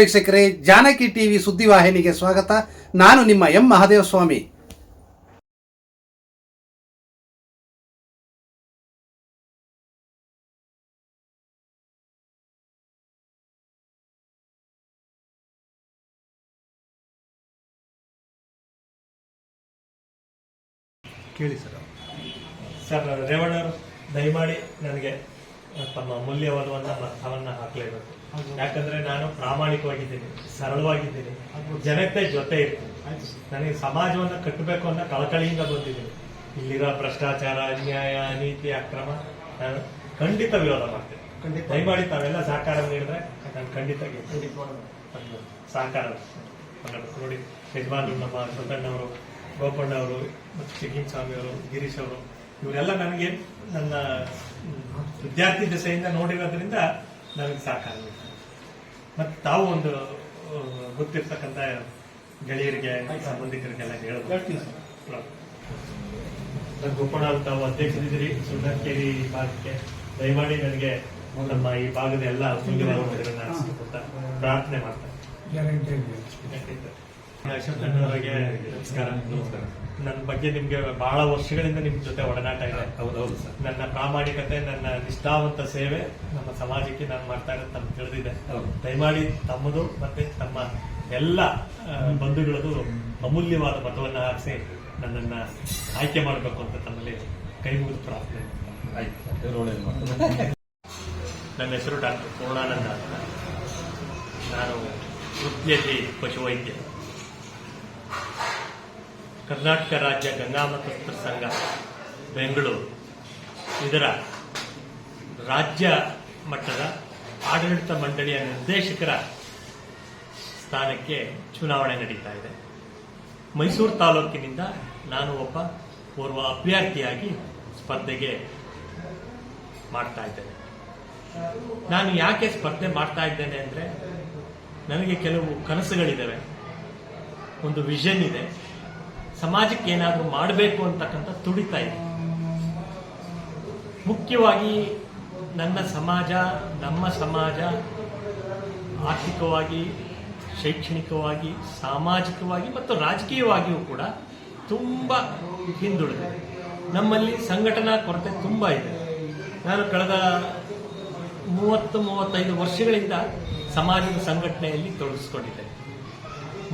ವೀಕ್ಷಕರೇ ಜಾನಕಿ ಟಿವಿ ಸುದ್ದಿವಾಹಿನಿಗೆ ಸ್ವಾಗತ. ನಾನು ನಿಮ್ಮ ಎಂ. ಮಹಾದೇವ ಸ್ವಾಮಿ ಕೇಳಿ ಸರ್. ಸರ್ ರೇವಣ್ಣ ದಯಮಾಡಿ ನನಗೆ ತಮ್ಮ ಅಮೂಲ್ಯವಾದವನ್ನ ಮತವನ್ನ ಹಾಕಲೇಬೇಕು. ಯಾಕಂದ್ರೆ ನಾನು ಪ್ರಾಮಾಣಿಕವಾಗಿದ್ದೀನಿ ಸರಳವಾಗಿದ್ದೀನಿ ಜನತೆ ಜೊತೆ ಇರ್ತೀನಿ. ನನಗೆ ಸಮಾಜವನ್ನ ಕಟ್ಟಬೇಕು ಅನ್ನೋ ಕಳಕಳಿಯಿಂದ ಬಂದಿದ್ದೀನಿ. ಇಲ್ಲಿರೋ ಭ್ರಷ್ಟಾಚಾರ ಅನ್ಯಾಯ ಅನೀತಿ ಅಕ್ರಮ ನಾನು ಖಂಡಿತ ವಿರೋಧ ಮಾಡ್ತೇನೆ. ಖಂಡಿತ. ದಯಮಾಡಿ ತಾವೆಲ್ಲ ಸಹಕಾರ ನೀಡಿದ್ರೆ ನಾನು ಖಂಡಿತ ಸಹಕಾರ. ನೋಡಿ ಯಜಮಾನ್ ನಮ್ಮ ಸುಧಣ್ಣವರು ಗೋಪಣ್ಣ ಅವರು ಮತ್ತು ಚಿಗಿನ್ ಸ್ವಾಮಿ ಅವರು ಗಿರೀಶ್ ಅವರು ಇವರೆಲ್ಲ ನನಗೆ ನನ್ನ ವಿದ್ಯಾರ್ಥಿ ದೆಸೆಯಿಂದ ನೋಡಿರೋದ್ರಿಂದ ನನಗೆ ನೀಡ್ತಾರೆ. ಮತ್ತೆ ತಾವು ಒಂದು ಗೊತ್ತಿರ್ತಕ್ಕಂಥ ಗೆಳೆಯರಿಗೆ ಸಂಬಂಧಿಕರಿಗೆಲ್ಲ ಹೇಳೋದು. ಹೇಳ್ತೀನಿ ಸರ್. ನಾನು ಅವರು ತಾವು ಅಧ್ಯಕ್ಷರಿದ್ದೀರಿ ಸುಂದರಕೇರಿ ಭಾಗಕ್ಕೆ. ದಯಮಾಡಿ ನನಗೆ ನಮ್ಮ ಈ ಭಾಗದ ಎಲ್ಲ ಪ್ರಾರ್ಥನೆ ಮಾಡ್ತಾರೆ ನಮಸ್ಕಾರ ನನ್ನ ಬಗ್ಗೆ ನಿಮ್ಗೆ ಬಹಳ ವರ್ಷಗಳಿಂದ ನಿಮ್ ಜೊತೆ ಒಡನಾಟ ಇದೆ. ಹೌದೌದು ಸರ್. ನನ್ನ ಪ್ರಾಮಾಣಿಕತೆ ನನ್ನ ನಿಷ್ಠಾವಂತ ಸೇವೆ ನಮ್ಮ ಸಮಾಜಕ್ಕೆ ನಾನು ಮಾಡ್ತಾ ಇರೋದು ತಮ್ಗೆ ತಿಳಿದಿದೆ. ಹೌದು. ದಯಮಾಡಿ ತಮ್ಮದು ಮತ್ತೆ ತಮ್ಮ ಎಲ್ಲ ಬಂಧುಗಳದು ಅಮೂಲ್ಯವಾದ ಮತವನ್ನ ಹಾರಿಸಿ ನನ್ನನ್ನ ಆಯ್ಕೆ ಮಾಡಬೇಕು ಅಂತ ತಮ್ಮಲ್ಲಿ ಕೈ ಮುಗಿದು ಪ್ರಾರ್ಥನೆ ನನ್ನ ಹೆಸರು ಡಾಕ್ಟರ್ ಪೂರ್ಣಾನಂದ ಅಂತ. ನಾನು ವೃತ್ತಿಯಲ್ಲಿ ಪಶುವೈದ್ಯ ಕರ್ನಾಟಕ ರಾಜ್ಯ ಗಂಗಾ ಗಂಗಾಮತಸ್ತ್ರ ಸಂಘ ಬೆಂಗಳೂರು. ಇದರ ರಾಜ್ಯ ಮಟ್ಟದ ಆಡಳಿತ ಮಂಡಳಿಯ ನಿರ್ದೇಶಕರ ಸ್ಥಾನಕ್ಕೆ ಚುನಾವಣೆ ನಡೀತಾ ಇದೆ. ಮೈಸೂರು ತಾಲೂಕಿನಿಂದ ನಾನು ಒಬ್ಬ ಓರ್ವ ಅಭ್ಯರ್ಥಿಯಾಗಿ ಸ್ಪರ್ಧೆಗೆ ಮಾಡ್ತಾ ಇದ್ದೇನೆ. ನಾನು ಯಾಕೆ ಸ್ಪರ್ಧೆ ಮಾಡ್ತಾ ಇದ್ದೇನೆ ಅಂದ್ರೆ, ನನಗೆ ಕೆಲವು ಕನಸುಗಳಿದ್ದಾವೆ ಒಂದು ವಿಷನ್ ಇದೆ. ಸಮಾಜಕ್ಕೆ ಏನಾದರೂ ಮಾಡಬೇಕು ಅಂತಕ್ಕಂಥ ತುಡಿತಾ ಇದೆ. ಮುಖ್ಯವಾಗಿ ನನ್ನ ಸಮಾಜ, ನಮ್ಮ ಸಮಾಜ ಆರ್ಥಿಕವಾಗಿ, ಶೈಕ್ಷಣಿಕವಾಗಿ, ಸಾಮಾಜಿಕವಾಗಿ ಮತ್ತು ರಾಜಕೀಯವಾಗಿಯೂ ಕೂಡ ತುಂಬ ಹಿಂದುಳಿದಿದೆ. ನಮ್ಮಲ್ಲಿ ಸಂಘಟನಾ ಕೊರತೆ ತುಂಬ ಇದೆ. ನಾನು ಕಳೆದ ಮೂವತ್ತು, ಮೂವತ್ತೈದು ವರ್ಷಗಳಿಂದ ಸಮಾಜದ ಸಂಘಟನೆಯಲ್ಲಿ ತೊಡಗಿಸ್ಕೊಂಡಿದ್ದೆ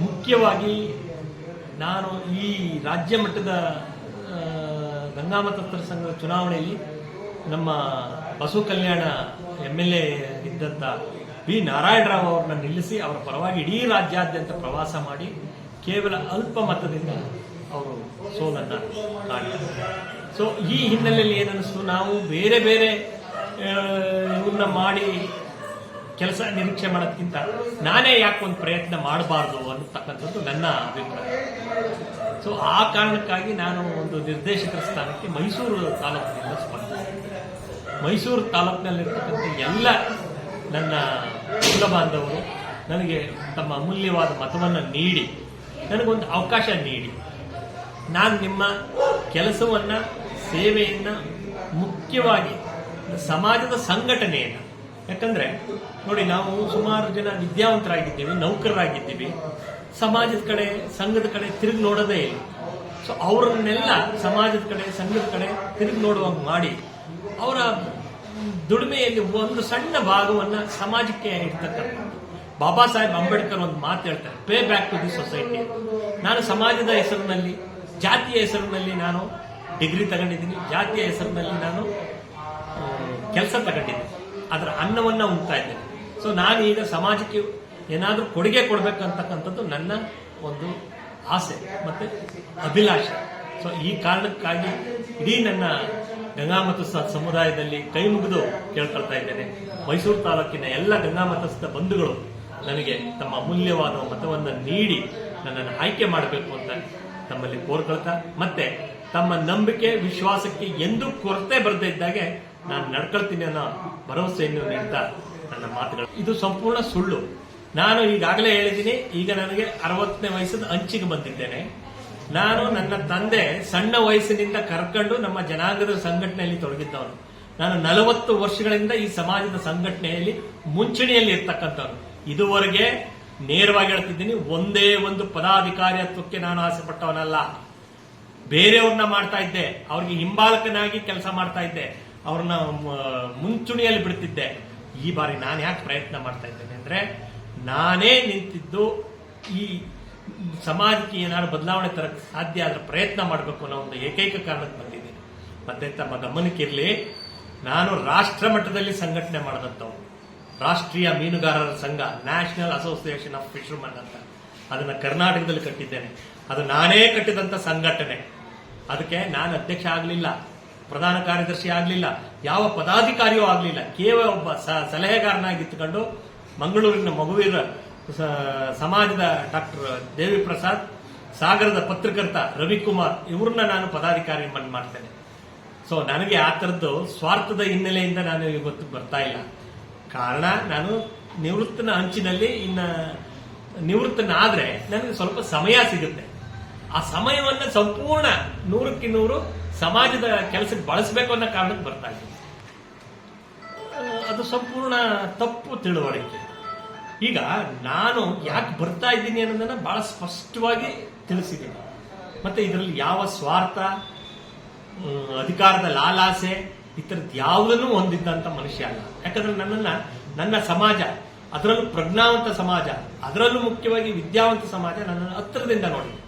ಮುಖ್ಯವಾಗಿ ನಾನು ಈ ರಾಜ್ಯ ಮಟ್ಟದ ಗಂಗಾಮತತ್ರ ಸಂಘದ ಚುನಾವಣೆಯಲ್ಲಿ ನಮ್ಮ ಪಶು ಕಲ್ಯಾಣ ಎಂ ಎಲ್ ಎ ಇದ್ದಂಥ ವಿ. ನಾರಾಯಣರಾವ್ ಅವ್ರನ್ನ ನಿಲ್ಲಿಸಿ ಅವರ ಪರವಾಗಿ ಇಡೀ ರಾಜ್ಯಾದ್ಯಂತ ಪ್ರವಾಸ ಮಾಡಿ ಕೇವಲ ಅಲ್ಪ ಮತದಿಂದ ಅವರು ಸೋಲನ್ನ ಕಾಣ್ತಾರೆ. ಸೊ ಈ ಹಿನ್ನೆಲೆಯಲ್ಲಿ ಏನನ್ನಿಸ್ತು ನಾವು ಬೇರೆ ಬೇರೆ ಇವ್ರನ್ನ ಮಾಡಿ ಕೆಲಸ ನಿರೀಕ್ಷೆ ಮಾಡೋದಕ್ಕಿಂತ ನಾನೇ ಯಾಕೆ ಒಂದು ಪ್ರಯತ್ನ ಮಾಡಬಾರ್ದು ಅನ್ನತಕ್ಕಂಥದ್ದು ನನ್ನ ಅಭಿಪ್ರಾಯ. ಸೊ ಆ ಕಾರಣಕ್ಕಾಗಿ ನಾನು ಒಂದು ನಿರ್ದೇಶಕರ ಸ್ಥಾನಕ್ಕೆ ಮೈಸೂರು ತಾಲೂಕಿನಿಂದ ಸ್ಪರ್ಧೆ ಮೈಸೂರು ತಾಲೂಕಿನಲ್ಲಿರ್ತಕ್ಕಂಥ ಎಲ್ಲ ನನ್ನ ಕುಲ ಬಾಂಧವರು ನನಗೆ ತಮ್ಮ ಅಮೂಲ್ಯವಾದ ಮತವನ್ನು ನೀಡಿ, ನನಗೊಂದು ಅವಕಾಶ ನೀಡಿ. ನಾನು ನಿಮ್ಮ ಕೆಲಸವನ್ನು, ಸೇವೆಯನ್ನು ಮುಖ್ಯವಾಗಿ ಸಮಾಜದ ಸಂಘಟನೆಯನ್ನ ಯಾಕಂದ್ರೆ, ನೋಡಿ ನಾವು ಸುಮಾರು ಜನ ವಿದ್ಯಾವಂತರಾಗಿದ್ದೀವಿ, ನೌಕರರಾಗಿದ್ದೀವಿ. ಸಮಾಜದ ಕಡೆ, ಸಂಘದ ಕಡೆ ತಿರುಗಿ ನೋಡೋದೇ ಇಲ್ಲ. ಸೊ ಅವರನ್ನೆಲ್ಲ ಸಮಾಜದ ಕಡೆ, ಸಂಘದ ಕಡೆ ತಿರುಗಿ ನೋಡುವಂಗೆ ಮಾಡಿ, ಅವರ ದುಡಿಮೆಯಲ್ಲಿ ಒಂದು ಸಣ್ಣ ಭಾಗವನ್ನ ಸಮಾಜಕ್ಕೆ ಇರ್ತಕ್ಕಂಥ ಬಾಬಾ ಸಾಹೇಬ್ ಅಂಬೇಡ್ಕರ್ ಒಂದು ಮಾತು ಹೇಳ್ತಾರೆ pay back to the society ನಾನು ಸಮಾಜದ ಹೆಸರಿನಲ್ಲಿ, ಜಾತಿಯ ಹೆಸರಿನಲ್ಲಿ ನಾನು ಡಿಗ್ರಿ ತಗೊಂಡಿದ್ದೀನಿ, ಜಾತಿಯ ಹೆಸರಿನಲ್ಲಿ ನಾನು ಕೆಲಸ ತಗೊಂಡಿದ್ದೀನಿ. ಅದರ ಅನ್ನವನ್ನ ಉಣ್ತಾ ಇದ್ದೇನೆ. ಸೊ ನಾನು ಈಗ ಸಮಾಜಕ್ಕೆ ಏನಾದರೂ ಕೊಡುಗೆ ಕೊಡಬೇಕಂತಕ್ಕಂಥದ್ದು ನನ್ನ ಒಂದು ಆಸೆ ಮತ್ತೆ ಅಭಿಲಾಷೆ. ಸೊ ಈ ಕಾರಣಕ್ಕಾಗಿ ಇಡೀ ನನ್ನ ಗಂಗಾಮತ ಸಮುದಾಯದಲ್ಲಿ ಕೈ ಮುಗಿದು ಕೇಳ್ಕೊಳ್ತಾ ಇದ್ದೇನೆ. ಮೈಸೂರು ತಾಲೂಕಿನ ಎಲ್ಲ ಗಂಗಾಮತಸ್ಥ ಬಂಧುಗಳು ನನಗೆ ತಮ್ಮ ಅಮೂಲ್ಯವಾದ ಮತವನ್ನು ನೀಡಿ ನನ್ನನ್ನು ಆಯ್ಕೆ ಮಾಡಬೇಕು ಅಂತ ತಮ್ಮಲ್ಲಿ ಕೋರ್ಕೊಳ್ತಾ, ಮತ್ತೆ ತಮ್ಮ ನಂಬಿಕೆ, ವಿಶ್ವಾಸಕ್ಕೆ ಎಂದೂ ಕೊರತೆ ಬರದೇ ಇದ್ದಾಗೆ ನಾನು ನಡ್ಕೊಳ್ತೀನಿ ಅನ್ನೋ ಭರವಸೆಯನ್ನು ನೀಡ್ತಾ ನನ್ನ ಮಾತುಗಳು. ಇದು ಸಂಪೂರ್ಣ ಸುಳ್ಳು. ನಾನು ಈಗಾಗಲೇ ಹೇಳಿದ್ದೀನಿ, ಈಗ ನನಗೆ ಅರವತ್ತನೇ ವಯಸ್ಸದ ಅಂಚಿಗೆ ಬಂದಿದ್ದೇನೆ. ನಾನು ನನ್ನ ತಂದೆ ಸಣ್ಣ ವಯಸ್ಸಿನಿಂದ ಕರ್ಕೊಂಡು ನಮ್ಮ ಜನಾಂಗದ ಸಂಘಟನೆಯಲ್ಲಿ ತೊಡಗಿದ್ದವನು. ನಾನು ನಲವತ್ತು ವರ್ಷಗಳಿಂದ ಈ ಸಮಾಜದ ಸಂಘಟನೆಯಲ್ಲಿ ಮುಂಚೂಣಿಯಲ್ಲಿ ಇರ್ತಕ್ಕಂಥವ್ರು ಇದುವರೆಗೆ ನೇರವಾಗಿ ಹೇಳ್ತಿದ್ದೀನಿ, ಒಂದೇ ಒಂದು ಪದಾಧಿಕಾರಿತ್ವಕ್ಕೆ ನಾನು ಆಸೆ ಪಟ್ಟವನಲ್ಲ ಬೇರೆಯವ್ರನ್ನ ಮಾಡ್ತಾ ಇದ್ದೆ. ಅವ್ರಿಗೆ ಹಿಂಬಾಲಕನಾಗಿ ಕೆಲಸ ಮಾಡ್ತಾ ಇದ್ದೆ. ಅವ್ರನ್ನ ಮುಂಚೂಣಿಯಲ್ಲಿ ಬಿಡ್ತಿದ್ದೆ. ಈ ಬಾರಿ ನಾನು ಯಾಕೆ ಪ್ರಯತ್ನ ಮಾಡ್ತಾ ಇದ್ದೇನೆ ಅಂದ್ರೆ, ನಾನೇ ನಿಂತಿದ್ದು ಈ ಸಮಾಜಕ್ಕೆ ಏನಾದ್ರು ಬದಲಾವಣೆ ತರಕ್ಕೆ ಸಾಧ್ಯ ಆದರೆ ಪ್ರಯತ್ನ ಮಾಡಬೇಕು ಅನ್ನೋ ಒಂದು ಏಕೈಕ ಕಾರಣಕ್ಕೆ ಬಂದಿದ್ದೀನಿ. ಮತ್ತೆ ತಮ್ಮ ಗಮನಕ್ಕಿರಲಿ, ನಾನು ರಾಷ್ಟ್ರ ಮಟ್ಟದಲ್ಲಿ ಸಂಘಟನೆ ಮಾಡಿದಂಥವು ರಾಷ್ಟ್ರೀಯ ಮೀನುಗಾರರ ಸಂಘ ನ್ಯಾಷನಲ್ ಅಸೋಸಿಯೇಷನ್ ಆಫ್ ಫಿಶರ್ಮನ್ ಅಂತ. ಅದನ್ನ ಕರ್ನಾಟಕದಲ್ಲಿ ಕಟ್ಟಿದ್ದೇನೆ. ಅದು ನಾನೇ ಕಟ್ಟಿದಂತ ಸಂಘಟನೆ. ಅದಕ್ಕೆ ನಾನು ಅಧ್ಯಕ್ಷ ಆಗಲಿಲ್ಲ. ಪ್ರಧಾನ ಕಾರ್ಯದರ್ಶಿ ಆಗಲಿಲ್ಲ, ಯಾವ ಪದಾಧಿಕಾರಿಯೂ ಆಗಲಿಲ್ಲ. ಕೇವಲ ಒಬ್ಬ ಸಲಹೆಗಾರನಾಗಿತ್ತುಕೊಂಡು ಮಂಗಳೂರಿನ ಮಗುವಿನ ಸಮಾಜದ ಡಾಕ್ಟರ್ ದೇವಿ ಪ್ರಸಾದ್ ಸಾಗರದ ಪತ್ರಕರ್ತ ರವಿಕುಮಾರ್, ಇವ್ರನ್ನ ನಾನು ಪದಾಧಿಕಾರಿ ಮಾಡ್ತೇನೆ. ಸೊ ನನಗೆ ಆ ಥರದ್ದು ಸ್ವಾರ್ಥದ ಹಿನ್ನೆಲೆಯಿಂದ ನಾನು ಇವತ್ತು ಬರ್ತಾ ಇಲ್ಲ. ಕಾರಣ, ನಾನು ನಿವೃತ್ತನ ಅಂಚಿನಲ್ಲಿ ಇನ್ನ ನಿವೃತ್ತನಾದ್ರೆ ನನಗೆ ಸ್ವಲ್ಪ ಸಮಯ ಸಿಗುತ್ತೆ. ಆ ಸಮಯವನ್ನ ಸಂಪೂರ್ಣ ನೂರಕ್ಕೆ ನೂರು ಸಮಾಜದ ಕೆಲಸಕ್ಕೆ ಬಳಸಬೇಕು ಅನ್ನೋ ಕಾರಣಕ್ಕೆ ಬರ್ತಾ ಇದ್ದೀನಿ ಅದು ಸಂಪೂರ್ಣ ತಪ್ಪು ತಿಳುವಳಿಕೆ. ಈಗ ನಾನು ಯಾಕೆ ಬರ್ತಾ ಇದ್ದೀನಿ ಅನ್ನೋದನ್ನ ಬಹಳ ಸ್ಪಷ್ಟವಾಗಿ ತಿಳಿಸಿದ್ದೀನಿ. ಮತ್ತೆ ಇದರಲ್ಲಿ ಯಾವ ಸ್ವಾರ್ಥ ಅಧಿಕಾರದ ಲಾಲಾಸೆ ಈ ಥರದ್ದು ಯಾವುದನ್ನು ಹೊಂದಿದ್ದಂಥ ಮನುಷ್ಯ ಅಲ್ಲ. ಯಾಕಂದ್ರೆ ನನ್ನನ್ನ, ನನ್ನ ಸಮಾಜ, ಅದರಲ್ಲೂ ಪ್ರಜ್ಞಾವಂತ ಸಮಾಜ, ಅದರಲ್ಲೂ ಮುಖ್ಯವಾಗಿ ವಿದ್ಯಾವಂತ ಸಮಾಜ ನನ್ನನ್ನು ಹತ್ತಿರದಿಂದ ನೋಡಿದೆ.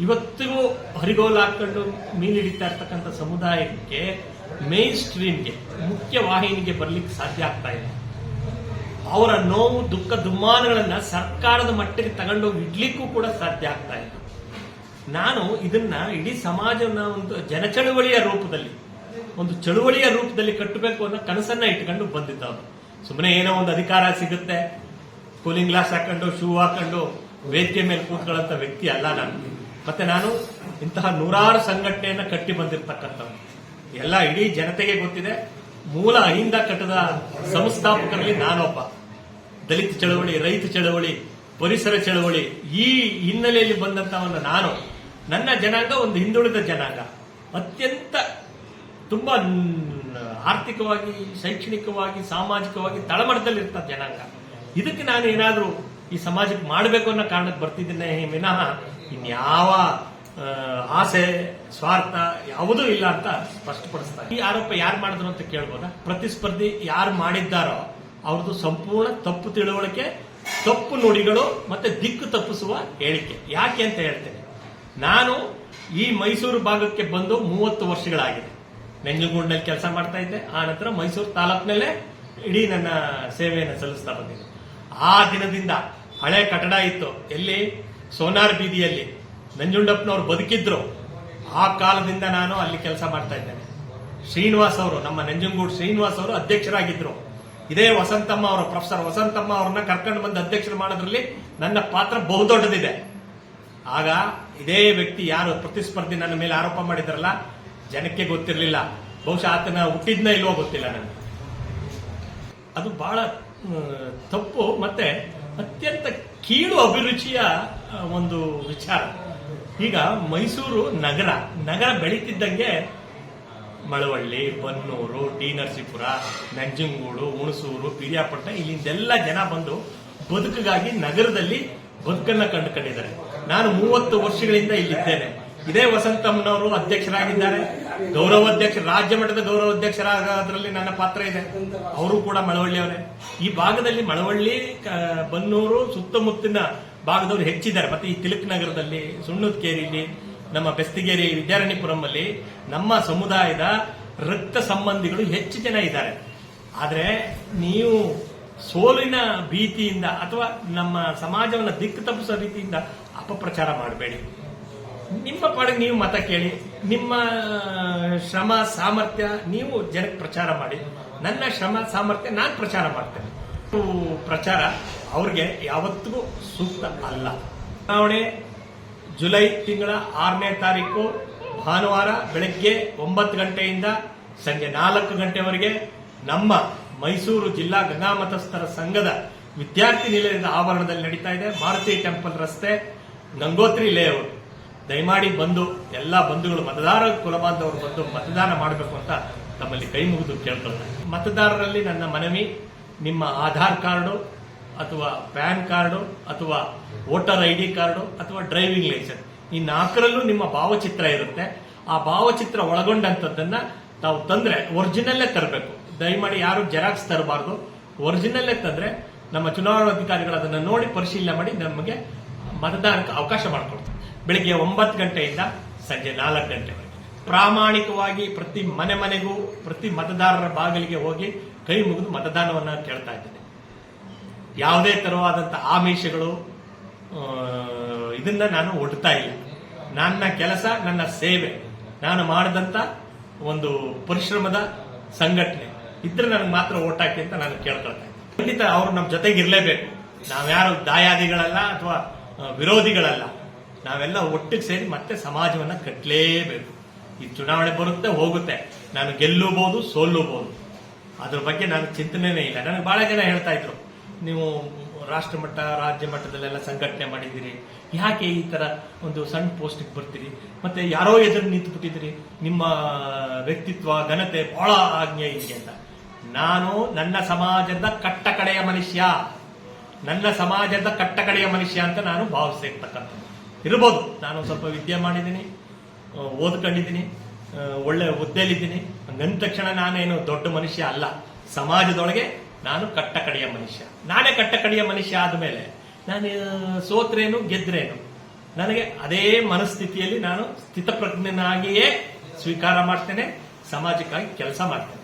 ಇವತ್ತಿಗೂ ಹರಿಗೋಲು ಹಾಕೊಂಡು ಮೀನು ಹಿಡಿತಾ ಇರ್ತಕ್ಕಂಥ ಸಮುದಾಯಕ್ಕೆ ಮೇನ್ ಸ್ಟ್ರೀಮ್ಗೆ ಮುಖ್ಯ ವಾಹಿನಿಗೆ ಬರ್ಲಿಕ್ಕೆ ಸಾಧ್ಯ ಆಗ್ತಾ ಇಲ್ಲ. ಅವರ ನೋವು, ದುಃಖ ದುಮ್ಮಾನಗಳನ್ನ ಸರ್ಕಾರದ ಮಟ್ಟಿಗೆ ತಗೊಂಡು ಇಡ್ಲಿಕ್ಕೂ ಕೂಡ ಸಾಧ್ಯ ಆಗ್ತಾ ಇಲ್ಲ. ನಾನು ಇದನ್ನ ಇಡೀ ಸಮಾಜವನ್ನ ಒಂದು ಜನಚಳುವಳಿಯ ರೂಪದಲ್ಲಿ, ಒಂದು ಚಳುವಳಿಯ ರೂಪದಲ್ಲಿ ಕಟ್ಟಬೇಕು ಅನ್ನೋ ಕನಸನ್ನ ಇಟ್ಕೊಂಡು ಬಂದಿದ್ದವರು. ಸುಮ್ಮನೆ ಏನೋ ಒಂದು ಅಧಿಕಾರ ಸಿಗುತ್ತೆ ಕೂಲಿಂಗ್ ಗ್ಲಾಸ್ ಹಾಕೊಂಡು ಶೂ ಹಾಕೊಂಡು ವೇದಿಕೆ ಮೇಲೆ ಕೂತ್ಕೊಳ್ಳೋಂಥ ವ್ಯಕ್ತಿ ಅಲ್ಲ ನಾನು. ಮತ್ತೆ ನಾನು ಇಂತಹ ನೂರಾರು ಸಂಘಟನೆಯನ್ನ ಕಟ್ಟಿ ಬಂದಿರತಕ್ಕಂಥವ್ರು ಎಲ್ಲ ಇಡೀ ಜನತೆಗೆ ಗೊತ್ತಿದೆ. ಮೂಲ ಅಹಿಂದ ಕಟ್ಟದ ಸಂಸ್ಥಾಪಕರಲ್ಲಿ ನಾನೊಬ್ಬ. ದಲಿತ ಚಳವಳಿ, ರೈತ ಚಳವಳಿ, ಪರಿಸರ ಚಳವಳಿ, ಈ ಹಿನ್ನೆಲೆಯಲ್ಲಿ ಬಂದಂತವನ್ನ ನಾನು. ನನ್ನ ಜನಾಂಗ ಒಂದು ಹಿಂದುಳಿದ ಜನಾಂಗ. ಅತ್ಯಂತ ತುಂಬಾ ಆರ್ಥಿಕವಾಗಿ, ಶೈಕ್ಷಣಿಕವಾಗಿ, ಸಾಮಾಜಿಕವಾಗಿ ತಳಮಟ್ಟದಲ್ಲಿರ್ತ ಜನಾಂಗ. ಇದಕ್ಕೆ ನಾನು ಏನಾದರೂ ಈ ಸಮಾಜಕ್ಕೆ ಮಾಡಬೇಕು ಅನ್ನೋ ಕಾರಣಕ್ಕೆ ಬರ್ತಿದ್ದೇನೆ. ವಿನಃ ಇನ್ಯಾವ ಆಸೆ, ಸ್ವಾರ್ಥ ಯಾವುದೂ ಇಲ್ಲ ಅಂತ ಸ್ಪಷ್ಟಪಡಿಸ್ತಾರೆ ಈ ಆರೋಪ ಯಾರು ಮಾಡಿದ್ರು ಅಂತ ಕೇಳ್ಬೋದಾ? ಪ್ರತಿಸ್ಪರ್ಧಿ ಯಾರು ಮಾಡಿದ್ದಾರೋ ಅವ್ರದ್ದು ಸಂಪೂರ್ಣ ತಪ್ಪು ತಿಳುವಳಿಕೆ, ತಪ್ಪು ನುಡಿಗಳು ಮತ್ತೆ ದಿಕ್ಕು ತಪ್ಪಿಸುವ ಹೇಳಿಕೆ. ಯಾಕೆ ಅಂತ ಹೇಳ್ತೇನೆ. ನಾನು ಈ ಮೈಸೂರು ಭಾಗಕ್ಕೆ ಬಂದು ಮೂವತ್ತು ವರ್ಷಗಳಾಗಿದೆ. ನಂಜನಗೂಡಿನಲ್ಲಿ ಕೆಲಸ ಮಾಡ್ತಾ ಇದ್ದೆ. ಆ ನಂತರ ಮೈಸೂರು ತಾಲೂಕಿನಲ್ಲೇ ಇಡೀ ನನ್ನ ಸೇವೆಯನ್ನು ಸಲ್ಲಿಸ್ತಾ ಬಂದಿದ್ದೆ. ಆ ದಿನದಿಂದ ಹಳೆ ಕಟ್ಟಡ ಇತ್ತು. ಎಲ್ಲಿ ಸೋನಾರ್ ಬೀದಿಯಲ್ಲಿ ನಂಜುಂಡಪ್ಪನವ್ರು ಬದುಕಿದ್ರು, ಆ ಕಾಲದಿಂದ ನಾನು ಅಲ್ಲಿ ಕೆಲಸ ಮಾಡ್ತಾ ಇದ್ದೇನೆ. ಶ್ರೀನಿವಾಸ್ ಅವರು, ನಮ್ಮ ನಂಜುಂಗೂಡು ಶ್ರೀನಿವಾಸ್ ಅವರು ಅಧ್ಯಕ್ಷರಾಗಿದ್ರು. ಇದೇ ವಸಂತಮ್ಮ ಅವರು, ಪ್ರೊಫೆಸರ್ ವಸಂತಮ್ಮ ಅವ್ರನ್ನ ಕರ್ಕೊಂಡು ಬಂದು ಅಧ್ಯಕ್ಷರು ಮಾಡೋದ್ರಲ್ಲಿ ನನ್ನ ಪಾತ್ರ ಬಹುದೊಡ್ಡದಿದೆ. ಆಗ ಇದೇ ವ್ಯಕ್ತಿ ಯಾರು ಪ್ರತಿಸ್ಪರ್ಧಿ ನನ್ನ ಮೇಲೆ ಆರೋಪ ಮಾಡಿದ್ರಲ್ಲ, ಜನಕ್ಕೆ ಗೊತ್ತಿರಲಿಲ್ಲ. ಬಹುಶಃ ಆತನ ಹುಟ್ಟಿದ್ನ ಇಲ್ವೋ ಗೊತ್ತಿಲ್ಲ ನನಗೆ. ಅದು ಬಹಳ ತಪ್ಪು, ಮತ್ತೆ ಅತ್ಯಂತ ಕೀಳು ಅಭಿರುಚಿಯ ಒಂದು ವಿಚಾರ. ಈಗ ಮೈಸೂರು ನಗರ ನಗರ ಬೆಳೀತಿದ್ದಂಗೆ ಮಳವಳ್ಳಿ, ಬನ್ನೂರು ಡಿ ನರಸೀಪುರ ನಂಜನಗೂಡು, ಹುಣಸೂರು, ಪಿರಿಯಾಪಟ್ಟಣ ಇಲ್ಲಿಂದೆಲ್ಲ ಜನ ಬಂದು ಬದುಕಿಗಾಗಿ ನಗರದಲ್ಲಿ ಬದುಕನ್ನ ಕಂಡುಕೊಂಡಿದ್ದಾರೆ. ನಾನು ಮೂವತ್ತು ವರ್ಷಗಳಿಂದ ಇಲ್ಲಿದ್ದೇನೆ. ಇದೇ ವಸಂತಮ್ಮನವರು ಅಧ್ಯಕ್ಷರಾಗಿದ್ದಾರೆ. ಗೌರವ ಅಧ್ಯಕ್ಷ, ರಾಜ್ಯ ಮಟ್ಟದ ಗೌರವ ಅದರಲ್ಲಿ ನನ್ನ ಪಾತ್ರ ಇದೆ. ಅವರು ಕೂಡ ಮಳವಳ್ಳಿಯವರೇ. ಈ ಭಾಗದಲ್ಲಿ ಮಳವಳ್ಳಿ ಬನ್ನೂರು ಸುತ್ತಮುತ್ತಿನ ಭಾಗದವರು ಹೆಚ್ಚಿದ್ದಾರೆ. ಮತ್ತೆ ಈ ತಿಲಕ್ ನಗರದಲ್ಲಿ ಸುಣ್ಣದಕೇರಿಯಲ್ಲಿ ನಮ್ಮ ಬೆಸ್ತಿಗೇರಿ ವಿದ್ಯಾರಣ್ಯಪುರಂಲ್ಲಿ ನಮ್ಮ ಸಮುದಾಯದ ರಕ್ತ ಸಂಬಂಧಿಗಳು ಹೆಚ್ಚು ಜನ ಇದ್ದಾರೆ. ಆದರೆ ನೀವು ಸೋಲಿನ ಭೀತಿಯಿಂದ ಅಥವಾ ನಮ್ಮ ಸಮಾಜವನ್ನು ದಿಕ್ಕು ತಪ್ಪಿಸೋ ರೀತಿಯಿಂದ ಅಪಪ್ರಚಾರ ಮಾಡಬೇಡಿ. ನಿಮ್ಮ ಪಾಡಿಗೆ ನೀವು ಮತ ಕೇಳಿ, ನಿಮ್ಮ ಶ್ರಮ, ಸಾಮರ್ಥ್ಯ ನೀವು ಜನಕ್ಕೆ ಪ್ರಚಾರ ಮಾಡಿ. ನನ್ನ ಶ್ರಮ, ಸಾಮರ್ಥ್ಯ ನಾನು ಪ್ರಚಾರ ಮಾಡ್ತೇನೆ. ಪ್ರಚಾರ. ಅವ್ರಿಗೆ ಯಾವತ್ತಿಗೂ ಸೂಕ್ತ ಅಲ್ಲ. ಚುನಾವಣೆ ಜುಲೈ ತಿಂಗಳ ಆರನೇ ತಾರೀಕು ಭಾನುವಾರ ಬೆಳಗ್ಗೆ ಒಂಬತ್ತು ಗಂಟೆಯಿಂದ ಸಂಜೆ ನಾಲ್ಕು ಗಂಟೆವರೆಗೆ ನಮ್ಮ ಮೈಸೂರು ಜಿಲ್ಲಾ ಗಂಗಾಮತಸ್ಥರ ಸಂಘದ ವಿದ್ಯಾರ್ಥಿ ನಿಲಯದ ಆವರಣದಲ್ಲಿ ನಡೀತಾ ಇದೆ. ಮಾರುತಿ ಟೆಂಪಲ್ ರಸ್ತೆ, ಗಂಗೋತ್ರಿ ಲೇಔಟ್ ದಯಮಾಡಿ ಬಂದು ಎಲ್ಲ ಬಂಧುಗಳು, ಮತದಾರ ಕುಲಬಾಂಧವರು ಬಂದು ಮತದಾನ ಮಾಡಬೇಕು ಅಂತ ತಮ್ಮಲ್ಲಿ ಕೈ ಮುಗಿದು ಕೇಳ್ಕೊಳ್ತಾರೆ ಮತದಾರರಲ್ಲಿ ನನ್ನ ಮನವಿ, ನಿಮ್ಮ ಆಧಾರ್ ಕಾರ್ಡು ಅಥವಾ ಪ್ಯಾನ್ ಕಾರ್ಡು ಅಥವಾ ವೋಟರ್ ಐ ಡಿ ಕಾರ್ಡು ಅಥವಾ ಡ್ರೈವಿಂಗ್ ಲೈಸೆನ್ಸ್. ಈ ನಾಲ್ಕರಲ್ಲೂ ನಿಮ್ಮ ಭಾವಚಿತ್ರ ಇರುತ್ತೆ. ಆ ಭಾವಚಿತ್ರ ಒಳಗೊಂಡಂಥದ್ದನ್ನ ತಾವು ತಂದ್ರೆ ಒರಿಜಿನಲ್ಲೇ ತರಬೇಕು. ದಯಮಾಡಿ ಯಾರು ಜೆರಾಕ್ಸ್ ತರಬಾರ್ದು. ಒರಿಜಿನಲ್ಲೇ ತಂದ್ರೆ ನಮ್ಮ ಚುನಾವಣಾ ಅಧಿಕಾರಿಗಳು ಅದನ್ನು ನೋಡಿ ಪರಿಶೀಲನೆ ಮಾಡಿ ನಮಗೆ ಮತದಾನಕ್ಕೆ ಅವಕಾಶ ಮಾಡಿಕೊಡ್ತಾರೆ. ಬೆಳಿಗ್ಗೆ ಒಂಬತ್ತು ಗಂಟೆಯಿಂದ ಸಂಜೆ ನಾಲ್ಕು ಗಂಟೆವರೆಗೆ. ಪ್ರಾಮಾಣಿಕವಾಗಿ ಪ್ರತಿ ಮನೆ ಮನೆಗೂ ಪ್ರತಿ ಮತದಾರರ ಬಾಗಿಲಿಗೆ ಹೋಗಿ ಕೈ ಮುಗಿದು ಮತದಾನವನ್ನು ಕೇಳ್ತಾ ಇದ್ದೇನೆ. ಯಾವುದೇ ತರವಾದಂಥ ಆಮಿಷಗಳು ಇದನ್ನ ನಾನು ಒಡ್ತಾ ಇಲ್ಲ. ನನ್ನ ಕೆಲಸ, ನನ್ನ ಸೇವೆ. ನಾನು ಮಾಡಿದಂತ ಒಂದು ಪರಿಶ್ರಮದ ಸಂಘಟನೆ. ಇದ್ರೆ ನನಗೆ ಮಾತ್ರ ಓಟ್ ಅಂತ ನಾನು ಕೇಳ್ಕೊಳ್ತಾ ಇದ್ದೀನಿ. ಖಂಡಿತ ಅವರು ನಮ್ಮ ಜೊತೆಗೆ ಇರಲೇಬೇಕು. ನಾವ್ಯಾರು ದಾಯಾದಿಗಳಲ್ಲ ಅಥವಾ ವಿರೋಧಿಗಳಲ್ಲ, ನಾವೆಲ್ಲ ಒಟ್ಟಿಗೆ ಸೇರಿ ಮತ್ತೆ ಸಮಾಜವನ್ನ ಕಟ್ಟಲೇಬೇಕು ಈ ಚುನಾವಣೆ ಬರುತ್ತೆ, ಹೋಗುತ್ತೆ. ನಾನು ಗೆಲ್ಲಬಹುದು ಸೋಲ್ಲಬಹುದು ಅದ್ರ ಬಗ್ಗೆ ನಾನು ಚಿಂತನೆನೇ ಇಲ್ಲ. ನನಗೆ ಬಹಳ ಜನ ಹೇಳ್ತಾ ಇದ್ರು. ನೀವು ರಾಷ್ಟ್ರ ಮಟ್ಟ ರಾಜ್ಯ ಮಟ್ಟದಲ್ಲೆಲ್ಲ ಸಂಘಟನೆ ಮಾಡಿದ್ದೀರಿ. ಯಾಕೆ ಈ ತರ ಒಂದು ಸಣ್ಣ ಪೋಸ್ಟಿಗೆ ಬರ್ತೀರಿ? ಮತ್ತೆ ಯಾರೋ ಎದುರು ನಿಂತು ಬಿಟ್ಟಿದ್ದೀರಿ ನಿಮ್ಮ ವ್ಯಕ್ತಿತ್ವ, ಘನತೆ ಬಹಳ ಆಜ್ಞೆ ಇದೆ ಅಂತ. ನಾನು ನನ್ನ ಸಮಾಜದ ಕಟ್ಟಕಡೆಯ ಮನುಷ್ಯ. ನನ್ನ ಸಮಾಜದ ಕಟ್ಟಕಡೆಯ ಮನುಷ್ಯ ಅಂತ ನಾನು ಭಾವಿಸಿರ್ತಕ್ಕಂಥದ್ದು. ಇರ್ಬೋದು, ನಾನು ಸ್ವಲ್ಪ ವಿದ್ಯೆ ಮಾಡಿದ್ದೀನಿ ಓದ್ಕೊಂಡಿದ್ದೀನಿ ಒಳ್ಳೆ ಹುದ್ದೆಲಿದ್ದೀನಿ ಹಂಗಂದ ತಕ್ಷಣ ನಾನೇನು ದೊಡ್ಡ ಮನುಷ್ಯ ಅಲ್ಲ. ಸಮಾಜದೊಳಗೆ ನಾನು ಕಟ್ಟ ಕಡೆಯ ಮನುಷ್ಯ. ನಾನೇ ಕಟ್ಟ ಕಡೆಯ ಮನುಷ್ಯ ಆದಮೇಲೆ ನಾನು ಸೋತ್ರೇನು, ಗೆದ್ರೇನು? ನನಗೆ ಅದೇ ಮನಸ್ಥಿತಿಯಲ್ಲಿ ನಾನು ಸ್ಥಿತಪ್ರಜ್ಞನಾಗಿಯೇ ಸ್ವೀಕಾರ ಮಾಡ್ತೇನೆ ಸಮಾಜಕ್ಕಾಗಿ ಕೆಲಸ ಮಾಡ್ತೇನೆ.